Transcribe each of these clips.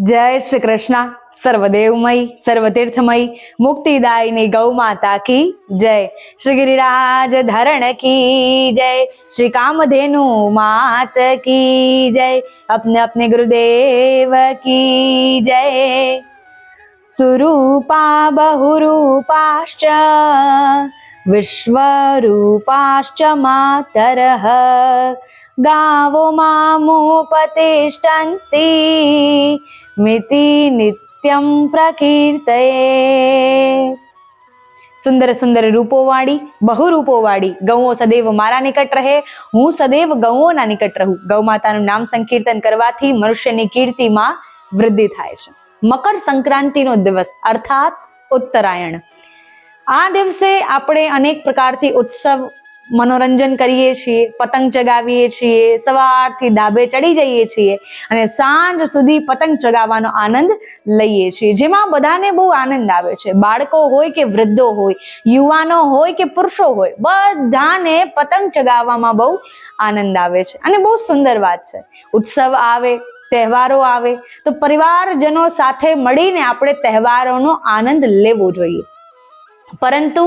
જય શ્રી કૃષ્ણ. સર્વદેવમય, સર્વતીર્થમય, મુક્તિદાયની ગૌ માતા કી જય. શ્રી ગિરિરાજ ધરણ કી જય. શ્રી કામધેનુ માત કી જય. અપને અપને ગુરુદેવ કી જય. સુરૂપા બહુરૂપાશ્ચ, વિશ્વરૂપાશ્ચ માતરઃ ગાવો મામુપતિષ્ઠન્તિ મિતિ નિત્યમ પ્રકીર્તયે. સુંદર સુંદર રૂપોવાળી બહુ રૂપોવાળી ગૌઓ સદૈવ મારા નિકટ રહે. હું સદૈવ ગૌઓના નિકટ રહું. ગૌ માતાનું નામ સંકીર્તન કરવાથી મનુષ્યની કીર્તિમાં વૃદ્ધિ થાય છે. મકર સંક્રાંતિનો દિવસ, અર્થાત ઉત્તરાયણ. આ દિવસે આપણે અનેક પ્રકારથી ઉત્સવ મનોરંજન કરીએ છીએ, પતંગ ચગાવીએ છીએ, સવારથી ધાબે ચડી જઈએ છીએ અને સાંજ સુધી પતંગ ચગાવવાનો આનંદ લઈએ છીએ. જેમાં બધાને બહુ આનંદ આવે છે. બાળકો હોય કે વૃદ્ધો હોય, યુવાનો હોય કે પુરુષો હોય, બધાને પતંગ ચગાવવામાં બહુ આનંદ આવે છે અને બહુ સુંદર વાત છે. ઉત્સવ આવે, તહેવારો આવે, તો પરિવારજનો સાથે મળીને આપણે તહેવારોનો આનંદ લેવો જોઈએ. પરંતુ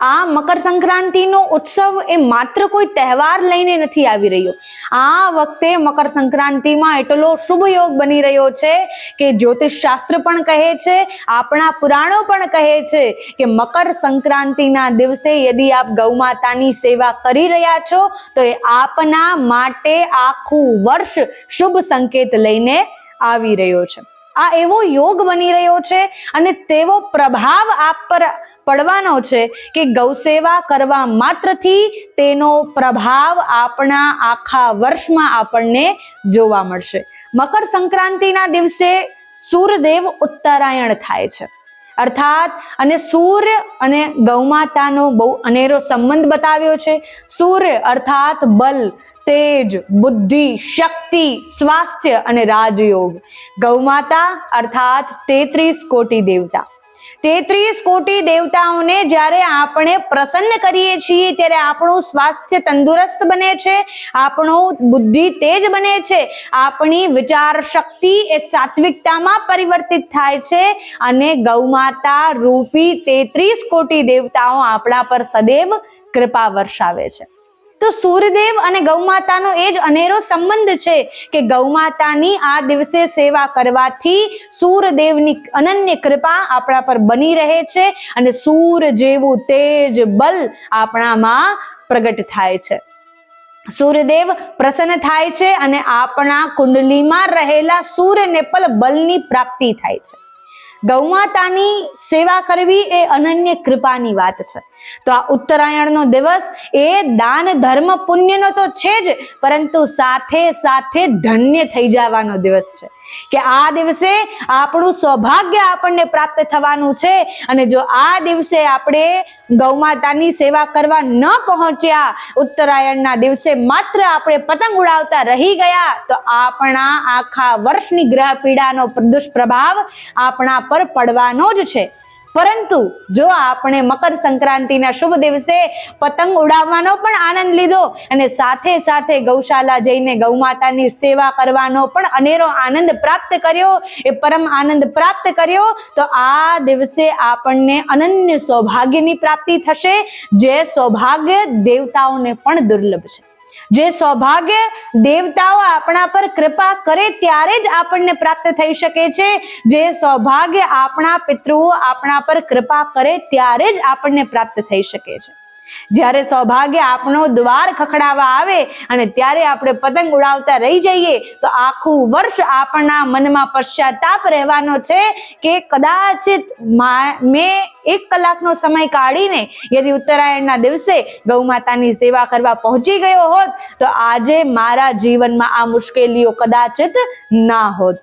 આ મકર સંક્રાંતિનો ઉત્સવ એ માત્ર કોઈ તહેવાર લઈને નથી આવી રહ્યો. આ વખતે મકર સંક્રાંતિમાં એટલો શુભ યોગ બની રહ્યો છે કે જ્યોતિષ શાસ્ત્ર પણ કહે છે, આપણા પુરાણો પણ કહે છે કે મકર સંક્રાંતિના દિવસે યદિ આપ ગૌ માતાની સેવા કરી રહ્યા છો, તો એ આપના માટે આખું વર્ષ શુભ સંકેત લઈને આવી રહ્યો છે. આ એવો યોગ બની રહ્યો છે અને તેવો પ્રભાવ આપ પર પડવાનો છે કે ગૌસેવા કરવા માત્રથી તેનો પ્રભાવ આપણા આખા વર્ષમાં આપણને જોવા મળશે. મકર સંક્રાંતિના દિવસે સૂર્યદેવ ઉત્તરાયણ થાય છે. અર્થાત અને સૂર્ય અને ગૌમાતાનો બહુ અનેરો સંબંધ બતાવ્યો છે. સૂર્ય અર્થાત બલ, તેજ, બુદ્ધિ, શક્તિ, સ્વાસ્થ્ય અને રાજયોગ. ગૌમાતા અર્થાત તેત્રીસ કોટી દેવતા. તેત્રીસ કોટી દેવતાઓને જ્યારે આપણે પ્રસન્ન કરીએ છીએ, ત્યારે આપણું સ્વાસ્થ્ય તંદુરસ્ત બને છે, આપણું બુદ્ધિ તેજ બને છે, આપણી વિચાર શક્તિ એ સાત્વિકતામાં પરિવર્તિત થાય છે અને ગૌમાતા રૂપી તેત્રીસ કોટી દેવતાઓ આપણા પર સદૈવ કૃપા વર્ષાવે છે. તો સૂર્યદેવ અને ગૌમાતાનો એ જ અનેરો સંબંધ છે કે ગૌમાતાની આ દિવસે સેવા કરવાથી સૂર્યદેવની અનન્ય કૃપા આપણા પર બની રહે છે અને સૂર્ય જેવું તેજ બલ આપણામાં પ્રગટ થાય છે. સૂર્યદેવ પ્રસન્ન થાય છે અને આપણા કુંડલીમાં રહેલા સૂર્યને પણ બલની પ્રાપ્તિ થાય છે. ગૌમાતાની સેવા કરવી એ અનન્ય કૃપાની વાત છે. તો આ ઉત્તરાયણનો દિવસ એ દાન ધર્મ પુણ્યનો તો છે જ, પરંતુ સાથે સાથે ધન્ય થઈ જવાનો દિવસ છે. કે આ દિવસે આપણું સૌભાગ્ય આપણને પ્રાપ્ત થવાનું છે અને જો આ દિવસે આપણે ગૌમાતાની સેવા કરવા ન પહોંચ્યા, ઉત્તરાયણના દિવસે માત્ર આપણે પતંગ ઉડાવતા રહી ગયા, તો આપણા આખા વર્ષની ગ્રહ પીડાનો દુષ્પ્રભાવ આપણા પર પડવાનો જ છે. પરંતુ જો આપણે મકર સંક્રાંતિના શુભ દિવસે પતંગ ઉડાવવાનો પણ આનંદ લીધો અને સાથે સાથે ગૌશાલા જઈને ગૌમાતાની સેવા કરવાનો પણ અનેરો આનંદ પ્રાપ્ત કર્યો, એ પરમ આનંદ પ્રાપ્ત કર્યો, તો આ દિવસે આપણને અનન્ય સૌભાગ્યની પ્રાપ્તિ થશે, જે સૌભાગ્ય દેવતાઓને પણ દુર્લભ છે. જે સૌભાગ્ય દેવતાઓ આપણા પર કૃપા કરે ત્યારે જ આપણને પ્રાપ્ત થઈ શકે છે. જે સૌભાગ્ય આપણા પિતૃઓ આપણા પર કૃપા કરે ત્યારે જ આપણને પ્રાપ્ત થઈ શકે છે. જ્યારે સૌભાગ્ય આપણો દ્વાર ખખડાવા આવે અને ત્યારે આપણે પતંગ ઉડાવતા રહી જઈએ, તો આખું વર્ષ આપણા મનમાં પશ્ચાતાપ રહેવાનો છે કે કદાચિત મેં એક કલાકનો સમય કાઢીને યદિ ઉત્તરાયણના દિવસે ગૌ માતાની સેવા કરવા પહોંચી ગયો હોત, તો આજે મારા જીવનમાં આ મુશ્કેલીઓ કદાચિત ના હોત.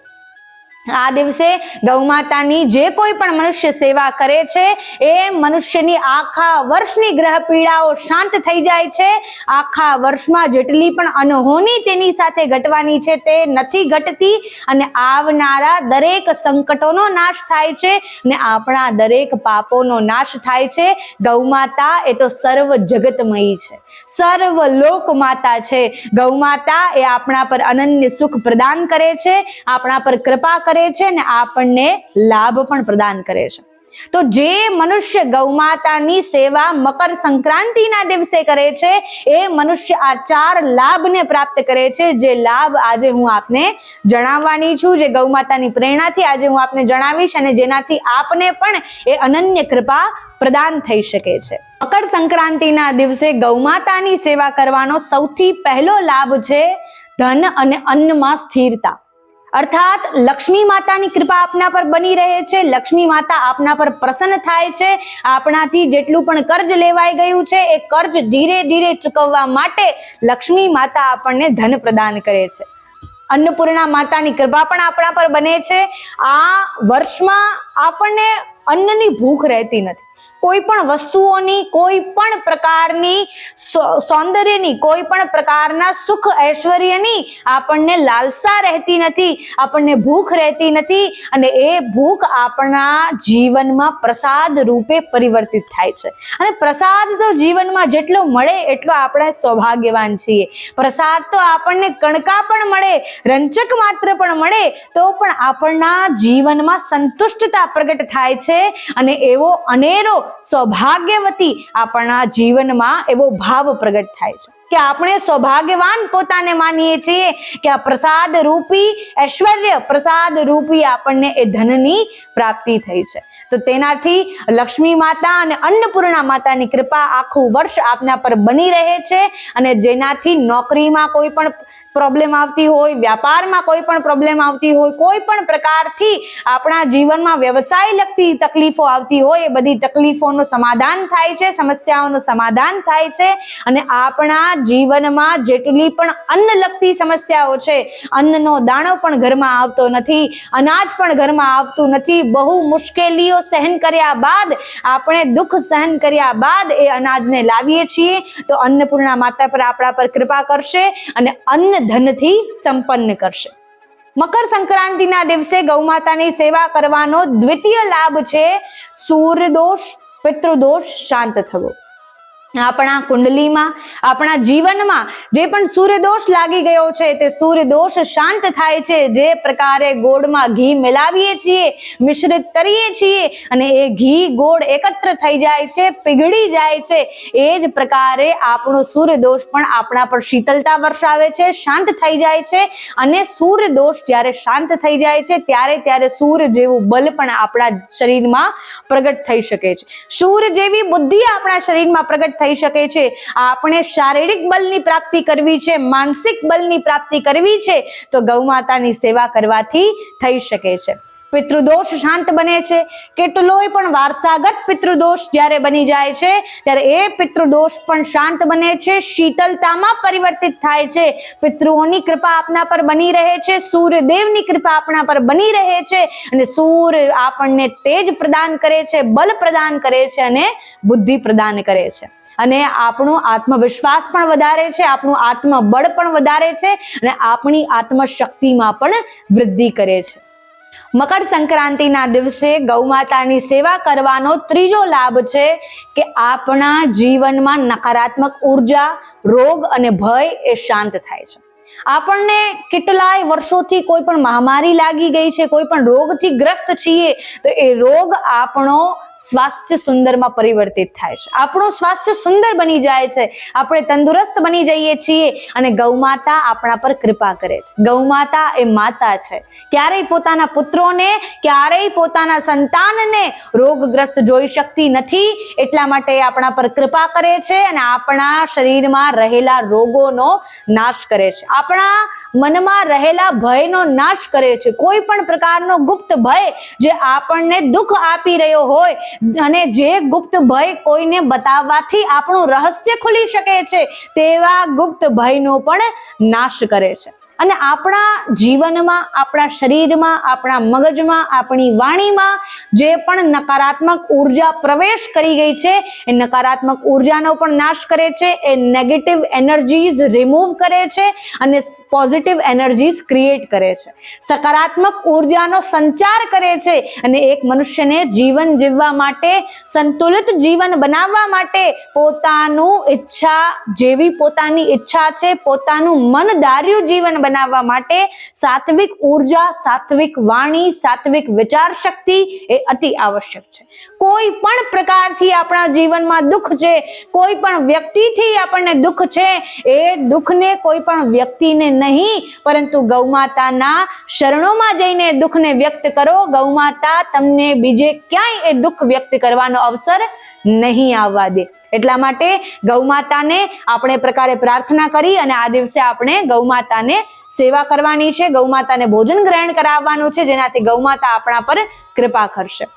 આ દિવસે ગૌમાતાની જે કોઈ પણ મનુષ્ય સેવા કરે છે, એ મનુષ્યની આખા વર્ષની ગ્રહ પીડાઓ શાંત થઈ જાય છે. આખા વર્ષમાં જેટલી પણ અનહોની તેની સાથે ઘટવાની છે તે નથી ઘટતી અને આવનારા દરેક સંકટોનો નાશ થાય છે ને આપણા દરેક પાપોનો નાશ થાય છે. ગૌમાતા એ તો સર્વ જગતમયી છે. સર્વ લોક માતા છે. ગૌમાતા એ આપણા પર અનન્ય સુખ પ્રદાન કરે છે, આપણા પર કૃપા કરે કરે છે ને આપણને લાભ પણ પ્રદાન કરે છે. તો જે મનુષ્ય ગૌમાતાની સેવા મકર સંક્રાંતિના દિવસે કરે છે, એ મનુષ્ય આ ચાર લાભને પ્રાપ્ત કરે છે. જે લાભ આજે હું આપને જણાવવાની છું, જે ગૌમાતાની પ્રેરણાથી આજે હું આપને જણાવીશ અને જેનાથી આપને પણ એ અનન્ય કૃપા પ્રદાન થઈ શકે છે. મકર સંક્રાંતિના દિવસે ગૌમાતાની સેવા કરવાનો સૌથી પહેલો લાભ છે ધન અને અન્નમાં સ્થિરતા. અર્થાત લક્ષ્મી માતાની કૃપા આપના પર બની રહે છે, લક્ષ્મી માતા આપના પર પ્રસન્ન થાય છે. આપણાથી જેટલું પણ કર્જ લેવાઈ ગયું છે, એ કર્જ ધીરે ધીરે ચૂકવવા માટે લક્ષ્મી માતા આપણને ધન પ્રદાન કરે છે. અન્નપૂર્ણા માતાની કૃપા પણ આપણા પર બને છે. આ વર્ષમાં આપણને અન્નની ભૂખ રહેતી નથી. કોઈ પણ વસ્તુઓની, કોઈ પણ પ્રકારની સૌંદર્યની, કોઈ પણ પ્રકારના સુખ ઐશ્વર્યની આપણને લાલસા રહેતી નથી, આપણને ભૂખ રહેતી નથી અને એ ભૂખ આપણા જીવનમાં પ્રસાદ રૂપે પરિવર્તિત થાય છે. અને પ્રસાદ તો જીવનમાં જેટલો મળે એટલો આપણે સૌભાગ્યવાન છીએ. પ્રસાદ તો આપણને કણકા પણ મળે, રંચક માત્ર પણ મળે, તો પણ આપણના જીવનમાં સંતુષ્ટતા પ્રગટ થાય છે અને એવો અનેરો સૌભાગ્યવતી આપણા જીવનમાં એવો ભાવ પ્રગટ થાય છે. કે આપણે સૌભાગ્યવાન પોતાને માનીએ છીએ કે આ પ્રસાદ રૂપી, ઐશ્વર્ય પ્રસાદ રૂપી આપણને એ ધનની પ્રાપ્તિ થઈ છે. તો તેનાથી લક્ષ્મી માતા અને અન્નપૂર્ણા માતાની કૃપા આખું વર્ષ આપના પર બની રહે છે અને જેનાથી નોકરીમાં કોઈ પણ પ્રોબ્લેમ આવતી હોય, વ્યાપારમાં કોઈ પણ પ્રોબ્લેમ આવતી હોય, કોઈ પણ પ્રકારથી આપણા જીવનમાં વ્યવસાય લગતી તકલીફો આવતી હોય, એ બધી તકલીફોનું સમાધાન થાય છે, સમસ્યાઓનું સમાધાન થાય છે અને આપણા જીવનમાં જેટલી પણ અન્ન લગતી સમસ્યાઓ છે, અન્નનો દાણો પણ ઘરમાં આવતો નથી, અનાજ પણ ઘરમાં આવતું નથી, બહુ મુશ્કેલીઓ સહન કર્યા બાદ, આપણે દુઃખ સહન કર્યા બાદ એ અનાજને લાવીએ છીએ, તો અન્નપૂર્ણા માતા પર આપણા પર કૃપા કરશે અને અન્ન ધનથી સંપન્ન કરશે. મકર સંક્રાંતિના દિવસે ગૌમાતાની સેવા કરવાનો દ્વિતીય લાભ છે, સૂર્યદોષ, પિતૃદોષ, શાંત થવો. આપણા કુંડલીમાં, આપણા જીવનમાં જે પણ સૂર્યદોષ લાગી ગયો છે, તે સૂર્યદોષ શાંત થાય છે. જે પ્રકારે ગોળમાં ઘી મિલાવીએ છીએ, મિશ્રિત કરીએ છીએ અને એ ઘી ગોળ એકત્ર થઈ જાય છે, પીગળી જાય છે. એ જ પ્રકારે આપણો સૂર્યદોષ પણ આપણા પર શીતલતા વર્ષાવે છે, શાંત થઈ જાય છે અને સૂર્યદોષ જ્યારે શાંત થઈ જાય છે, ત્યારે ત્યારે સૂર્ય જેવું બલ પણ આપણા શરીરમાં પ્રગટ થઈ શકે છે. સૂર્ય જેવી બુદ્ધિ આપણા શરીરમાં પ્રગટ થઈ શકે છે. આપણે શારીરિક બલની પ્રાપ્તિ કરવી છે, માનસિક બલની પ્રાપ્તિ કરવી છે, તો ગૌમાતાની સેવા કરવાથી થઈ શકે છે. પિતૃદોષ શાંત બને છે. કેટલોય પણ વારસાગત પિતૃદોષ જ્યારે બની જાય છે, ત્યારે એ પિતૃદોષ પણ શાંત બને છે, શીતલતામાં પરિવર્તિત થાય છે. પિતૃઓની કૃપા આપના પર બની રહે છે, સૂર્યદેવની કૃપા આપણા પર બની રહે છે, અને સૂર્ય આપણને તેજ પ્રદાન કરે છે બલ પ્રદાન કરે છે, અને બુદ્ધિ પ્રદાન કરે છે. અને આપણો આત્મવિશ્વાસ પણ વધારે છે, આપણું આત્મબળ પણ વધારે છે અને આપણી આત્મશક્તિમાં પણ વૃદ્ધિ કરે છે. મકર સંક્રાંતિના દિવસે ગૌમાતાની સેવા કરવાનો ત્રીજો લાભ છે કે આપણા જીવનમાં નકારાત્મક ઊર્જા, રોગ અને ભય એ શાંત થાય છે. આપણને કેટલાય વર્ષોથી કોઈ પણ મહામારી લાગી ગઈ છે, કોઈ પણ રોગથી ગ્રસ્ત છીએ, તો એ રોગ આપણો સ્વાસ્થ્ય સુંદરમાં પરિવર્તિત થાય છે. આપણું સ્વાસ્થ્ય સુંદર બની જાય છે. આપણે તંદુરસ્ત બની જઈએ છીએ અને ગૌમાતા આપણા પર કૃપા કરે છે. ગૌમાતા એ માતા છે. ક્યારેય પોતાના પુત્રોને, ક્યારેય પોતાના સંતાનને રોગગ્રસ્ત જોઈ શકતી નથી. એટલા માટે આપણા પર કૃપા કરે છે અને આપણા શરીરમાં રહેલા રોગોનો નાશ કરે છે. આપણા મનમાં રહેલા ભયનો નાશ કરે છે. કોઈ પણ પ્રકારનો ગુપ્ત ભય જે આપણને દુઃખ આપી રહ્યો હોય અને જે ગુપ્ત ભય કોઈને બતાવવાથી આપણું રહસ્ય ખુલી શકે છે, તેવા ગુપ્ત ભયનો પણ નાશ કરે છે. અને આપણા જીવનમાં, આપણા શરીરમાં, આપણા મગજમાં, આપણી વાણીમાં જે પણ નકારાત્મક ઊર્જા પ્રવેશ કરી ગઈ છે, એ નકારાત્મક ઉર્જાનો પણ નાશ કરે છે, એ નેગેટિવ એનર્જીઝ રિમૂવ કરે છે અને પોઝિટિવ એનર્જીઝ ક્રિએટ કરે છે. સકારાત્મક ઉર્જાનો સંચાર કરે છે અને એક મનુષ્યને જીવન જીવવા માટે, સંતુલિત જીવન બનાવવા માટે પોતાનું ઈચ્છા જેવી પોતાની ઈચ્છા છે, પોતાનું મન ધાર્યું જીવન બનાવવા માટે સાત્વિક ઊર્જા, સાત્વિક વાણી, સાત્વિક વિચાર શક્તિ એ અતિ આવશ્યક છે. કોઈ પણ પ્રકારથી આપણા જીવનમાં દુઃખ છે, કોઈ પણ વ્યક્તિથી આપણને દુઃખ છે, એ દુઃખને કોઈ પણ વ્યક્તિને નહીં, પરંતુ ગૌમાતાના શરણોમાં જઈને દુઃખને વ્યક્ત કરો. ગૌમાતા તમને બીજે ક્યાંય એ દુઃખ વ્યક્ત કરવાનો અવસર નહીં આવવા દે. એટલા માટે ગૌમાતાને આપણે પ્રકારે પ્રાર્થના કરી અને આ દિવસે આપણે ગૌમાતાને સેવા કરવાની છે, ગૌમાતાને ભોજન ગ્રહણ કરાવવાનું છે, જેનાથી ગૌમાતા આપણા પર કૃપા કરશે.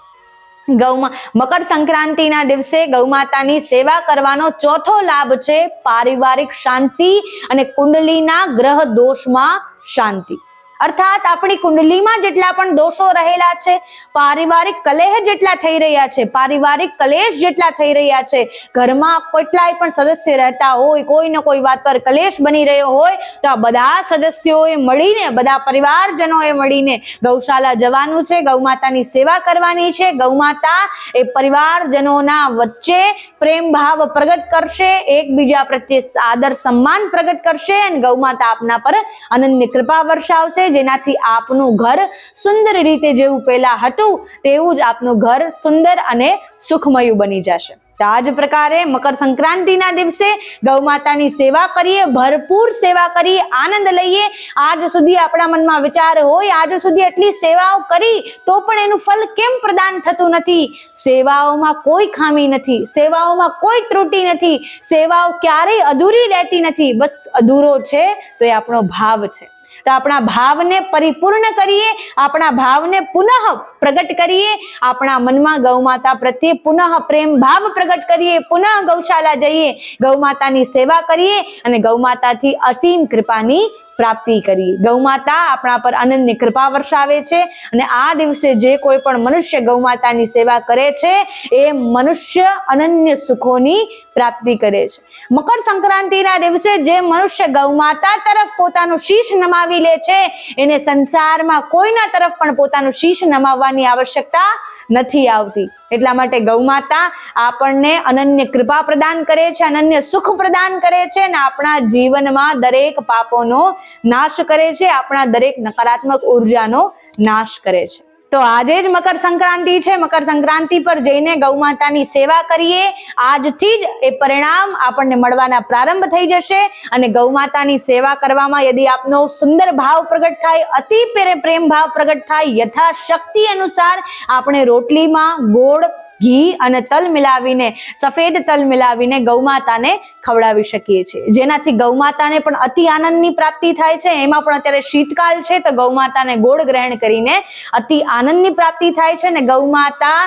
ગૌમા, મકર સંક્રાંતિના દિવસે ગૌમાતાની સેવા કરવાનો ચોથો લાભ છે, પારિવારિક શાંતિ અને કુંડલીના ગ્રહ દોષમાં શાંતિ. અર્થાત આપણી કુંડલીમાં જેટલા પણ દોષો રહેલા છે, પારિવારિક કલેહ જેટલા થઈ રહ્યા છે, પારિવારિક કલેશ જેટલા થઈ રહ્યા છે, ઘરમાં કેટલાય પણ સદસ્ય રહેતા હોય કોઈ ને કોઈ વાત પર કલેશ બની રહ્યો હોય, તો આ બધા સદસ્યોએ મળીને, બધા પરિવારજનોએ મળીને ગૌશાલા જવાનું છે, ગૌમાતાની સેવા કરવાની છે, ગૌમાતા એ પરિવારજનોના વચ્ચે પ્રેમ ભાવ પ્રગટ કરશે, એકબીજા પ્રત્યે આદર સન્માન પ્રગટ કરશે અને ગૌમાતા આપના પર અનન્ય કૃપા વર્ષાવશે. જેનાથી આપનું ઘર સુંદર રીતે જેવું પહેલા હતું, તેવું જ આપનું ઘર સુંદર અને સુખમયું બની જશે. તો આ જ પ્રકારે મકર સંક્રાંતિના દિવસે ગૌમાતાની સેવા કરીએ, ભરપૂર સેવા કરીએ, આનંદ લઈએ. આજ સુધી આપણા મનમાં વિચાર હોય, આજ સુધી એટલી સેવાઓ કરી, તો પણ એનું ફલ કેમ પ્રદાન થતું નથી? સેવાઓમાં કોઈ ખામી નથી, સેવાઓમાં કોઈ ત્રુટિ નથી, સેવાઓ ક્યારેય અધૂરી રહેતી નથી. બસ અધૂરો છે, તો એ આપણો ભાવ છે. તો આપણા ભાવને પરિપૂર્ણ કરીએ, આપણા ભાવને પુનઃ પ્રગટ કરીએ, આપણા મનમાં ગૌમાતા પ્રત્યે પુનઃ પ્રેમ ભાવ પ્રગટ કરીએ, પુનઃ ગૌશાલા જઈએ, ગૌમાતાની સેવા કરીએ અને ગૌમાતાથી અસીમ કૃપાની પ્રાપ્તિ કરી. ગૌમાતા આપણા પર અનન્ય કૃપા વર્ષાવે છે અને આ દિવસે જે કોઈ પણ મનુષ્ય ગૌમાતાની સેવા કરે છે, એ મનુષ્ય અનન્ય સુખોની પ્રાપ્તિ કરે છે. મકર સંક્રાંતિના દિવસે જે મનુષ્ય ગૌમાતા તરફ પોતાનું શીશ નમાવી લે છે, એને સંસારમાં કોઈના તરફ પણ પોતાનું શીશ નમાવવાની આવશ્યકતા નથી આવતી. એટલા માટે ગૌમાતા આપણને અનન્ય કૃપા પ્રદાન કરે છે, અનન્ય સુખ પ્રદાન કરે છે અને આપણા જીવનમાં દરેક પાપોનો નાશ કરે છે, આપણા દરેક નકારાત્મક ઉર્જાનો નાશ કરે છે. તો આજે જ મકર સંક્રાંતિ છે. મકર સંક્રાંતિ પર જઈને ગૌમાતાની સેવા કરીએ. આજથી જ એ પરિણામ આપણને મળવાના પ્રારંભ થઈ જશે અને ગૌમાતાની સેવા કરવામાં યદી આપનો સુંદર ભાવ પ્રગટ થાય, અતિ પ્રે- પ્રેમ ભાવ પ્રગટ થાય, યથાશક્તિ અનુસાર આપણે રોટલીમાં ગોળ ઘી અને તલ મિલાવીને, સફેદ તલ મિલાવીને ગૌમાતાને ખવડાવી શકીએ છીએ. જેનાથી ગૌમાતાને પણ અતિ આનંદની પ્રાપ્તિ થાય છે. એમાં પણ અત્યારે શીતકાળ છે, તો ગૌમાતાને ગોળ ગ્રહણ કરીને અતિ આનંદની પ્રાપ્તિ થાય છે અને ગૌમાતા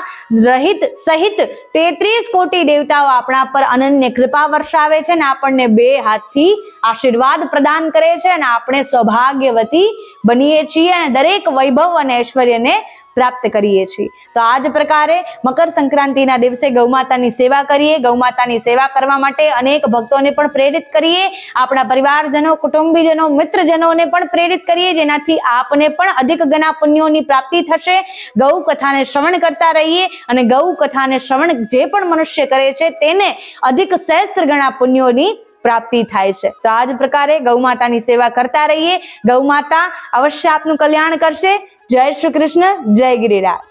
રહિત સહિત તેત્રીસ કોટી દેવતાઓ આપણા પર અનન્ય કૃપા વર્ષાવે છે અને આપણને બે હાથથી આશીર્વાદ પ્રદાન કરે છે અને આપણે સૌભાગ્યવતી બનીએ છીએ અને દરેક વૈભવ અને ઐશ્વર્યને પ્રાપ્ત કરીએ છીએ. તો આ જ પ્રકારે મકર સંક્રાંતિના દિવસે ગૌમાતાની સેવા કરીએ. ગૌમાતાની સેવા કરવા માટે અનેક ભક્તોને પણ પ્રેરિત કરીએ. આપણા પરિવારજનો, કુટુંબીજનો, મિત્રજનોને પણ પ્રેરિત કરીએ. જેનાથી આપને પણ અધિક ગણા પુણ્યોની પ્રાપ્તિ થશે. ગૌ કથાને શ્રવણ કરતા રહીએ અને ગૌ કથાને શ્રવણ જે પણ મનુષ્ય કરે છે તેને અધિક સહસ્ત્ર ગણા પુણ્યોની પ્રાપ્તિ થાય છે. તો આ જ પ્રકારે ગૌ માતાની સેવા કરતા રહીએ. ગૌ માતા અવશ્ય આપનું કલ્યાણ કરશે. જય શ્રી કૃષ્ણ જય ગિરિરાજ.